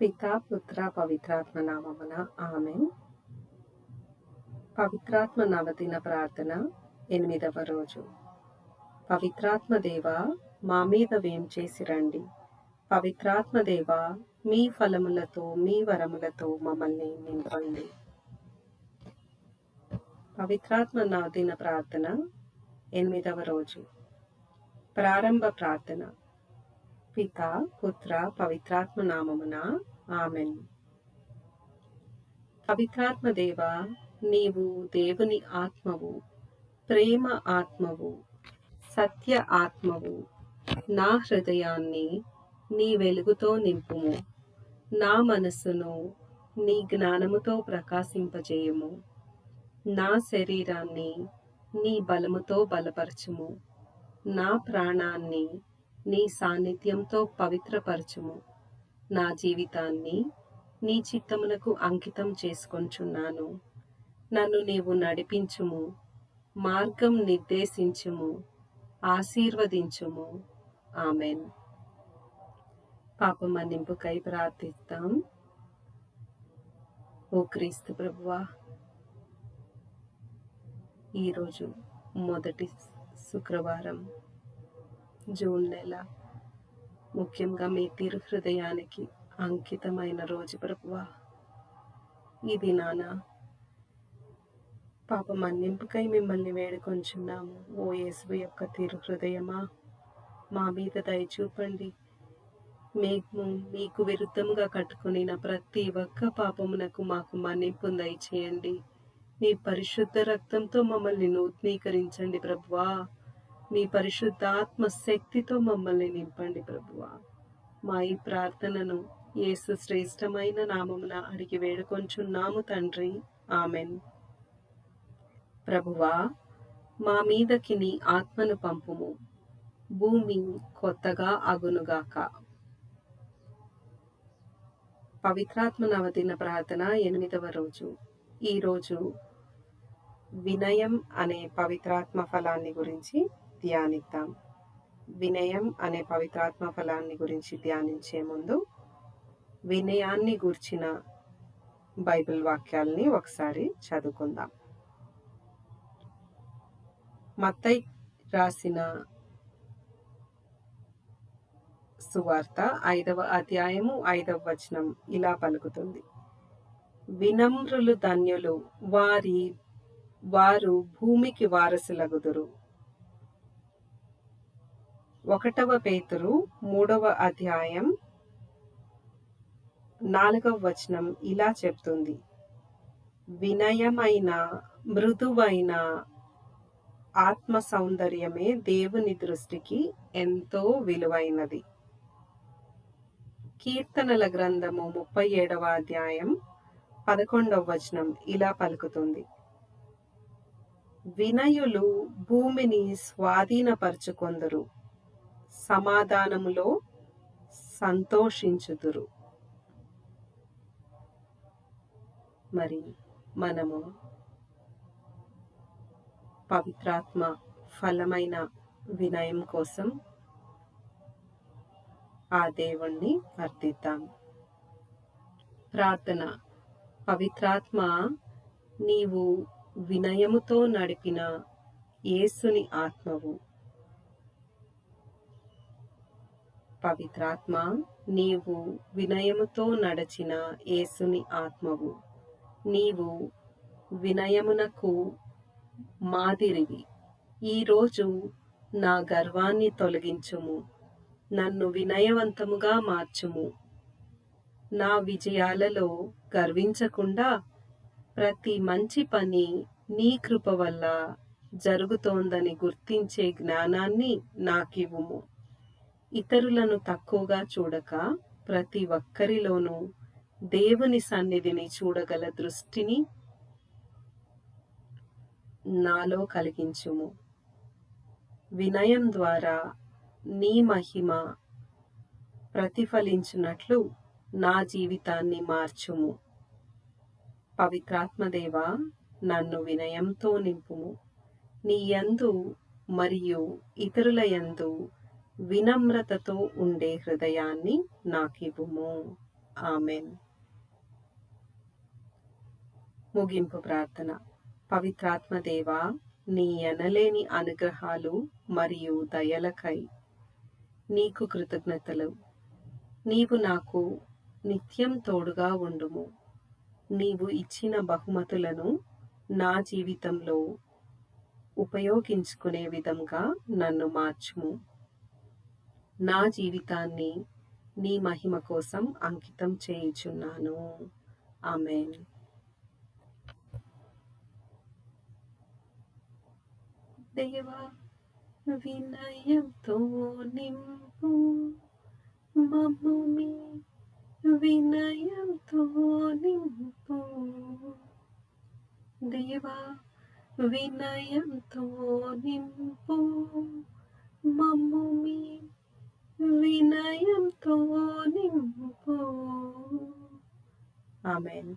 పిత పుత్ర పవిత్రాత్మ నామమున ఆమె పవిత్రాత్మ నవదిన ప్రార్థన ఎనిమిదవ రోజు. పవిత్రాత్మ దేవ మా మీద వేం చేసి రండి. పవిత్రాత్మ దేవ మీ ఫలములతో మీ వరములతో మమ్మల్ని నింపండి. పవిత్రాత్మ నవదిన ప్రార్థన ఎనిమిదవ రోజు. ప్రారంభ ప్రార్థన. పిత పుత్ర పవిత్రాత్మ నామమున. ఆమెన్. పవిత్రాత్మ దేవ నీవు దేవుని ఆత్మవు ప్రేమ ఆత్మవు సత్య ఆత్మవు. నా హృదయాన్ని నీ వెలుగుతో నింపుము. నా మనస్సును నీ జ్ఞానముతో ప్రకాశింపజేయుము. నా శరీరాన్ని నీ బలముతో బలపరచుము. నా ప్రాణాన్ని నీ సాన్నిధ్యంతో పవిత్రపరచుము. నా జీవితాన్ని నీ చిత్తమునకు అంకితం చేసుకొంచున్నాను. నన్ను నీవు నడిపించుము మార్గం నిర్దేశించుము ఆశీర్వదించుము. ఆమెన్. పాప మన్నింపుకై ప్రార్థిస్తాం. ఓ క్రీస్తు ప్రభువా ఈరోజు మొదటి శుక్రవారం జూన్ నెల. ముఖ్యంగా మీ తిరు హృదయానికి అంకితమైన రోజు ప్రభువా. ఇది నాన్న పాప మన్నింపుకై మిమ్మల్ని వేడుకొంచున్నాము. ఓ యేసు యొక్క తిరు హృదయమా మా మీద దయ చూపండి. మేము మీకు విరుద్ధంగా కట్టుకుని ప్రతి ఒక్క పాపమునకు మాకు మన్నింపు దయచేయండి. మీ పరిశుద్ధ రక్తంతో మమ్మల్ని నూతనీకరించండి ప్రభువా. మీ పరిశుద్ధాత్మ శక్తితో మమ్మల్ని నింపండి ప్రభువా. మా ఈ ప్రార్థనను యేసు శ్రేష్టమైన నామమున అడిగి వేడుకొంచున్నాము తండ్రి. ఆమెన్. ప్రభువా మా మీదకి నీ ఆత్మను పంపుము. భూమి కొత్తగా అగునుగాక. పవిత్రాత్మ నవదిన ప్రార్థన ఎనిమిదవ రోజు. ఈరోజు వినయం అనే పవిత్రాత్మ ఫలాన్ని గురించి ధ్యానిద్దాం. వినయం అనే పవిత్రాత్మ ఫలాన్ని గురించి ధ్యానించే ముందు వినయాన్ని గూర్చిన బైబిల్ వాక్యాల్ని ఒకసారి చదువుకుందాం. మత్తై రాసిన సువార్త ఐదవ అధ్యాయము ఐదవ వచనం ఇలా పలుకుతుంది. వినమ్రులు ధన్యులు వారి వారు భూమికి వారసులగుదురు. ఒకటవ పేతురు మూడవ అధ్యాయం నాలుగవ వచనం ఇలా చెప్తుంది. వినయమైన మృదువైన ఆత్మ సౌందర్యమే దేవుని దృష్టికి ఎంతో విలువైనది. కీర్తనల గ్రంథము ముప్పై ఏడవ అధ్యాయం పదకొండవ వచనం ఇలా పలుకుతుంది. వినయులు భూమిని స్వాధీనపరుచుకొందరు. సమాధానములో సంతోషించుదురు. మరి మనము పవిత్రాత్మ ఫలమైన వినయం కోసం ఆ దేవుణ్ణి అర్థిద్దాం ప్రార్థన. పవిత్రాత్మ నీవు వినయముతో నడిపిన యేసుని ఆత్మవు. పవిత్రాత్మ నీవు వినయముతో నడచిన యేసుని ఆత్మవు. నీవు వినయమునకు మాదిరివి. ఈరోజు నా గర్వాన్ని తొలగించుము. నన్ను వినయవంతముగా మార్చుము. నా విజయాలలో గర్వించకుండా ప్రతి మంచి పని నీ కృప వల్ల జరుగుతోందని గుర్తించే జ్ఞానాన్ని నాకివ్వుము. ఇతరులను తక్కువగా చూడక ప్రతి ఒక్కరిలోనూ దేవుని సన్నిధిని చూడగల దృష్టిని నాలో కలిగించుము. వినయం ద్వారా నీ మహిమ ప్రతిఫలించినట్లు నా జీవితాన్ని మార్చుము. పవిత్రాత్మదేవ నన్ను వినయంతో నింపుము. నీ యందు మరియు ఇతరుల యందు వినమ్రతతో ఉండే హృదయాన్ని నాకివ్వుము. ఆమెన్. ముగింపు ప్రార్థన. పవిత్రాత్మదేవ నీ ఎనలేని అనుగ్రహాలు మరియు దయలకై నీకు కృతజ్ఞతలు. నీవు నాకు నిత్యం తోడుగా ఉండుము. నీవు ఇచ్చిన బహుమతులను నా జీవితంలో ఉపయోగించుకునే విధంగా నన్ను మార్చుము. నా జీవితాన్ని నీ మహిమ కోసం అంకితం చేయుచున్నాను. ఆమెన్. దేవా వినయంతో నింపు మమ్ము మీ వినయంతో నింపు. దేవా వినయంతో నింపు మమ్ము మీ వినయంతో నింపు ఆమెన్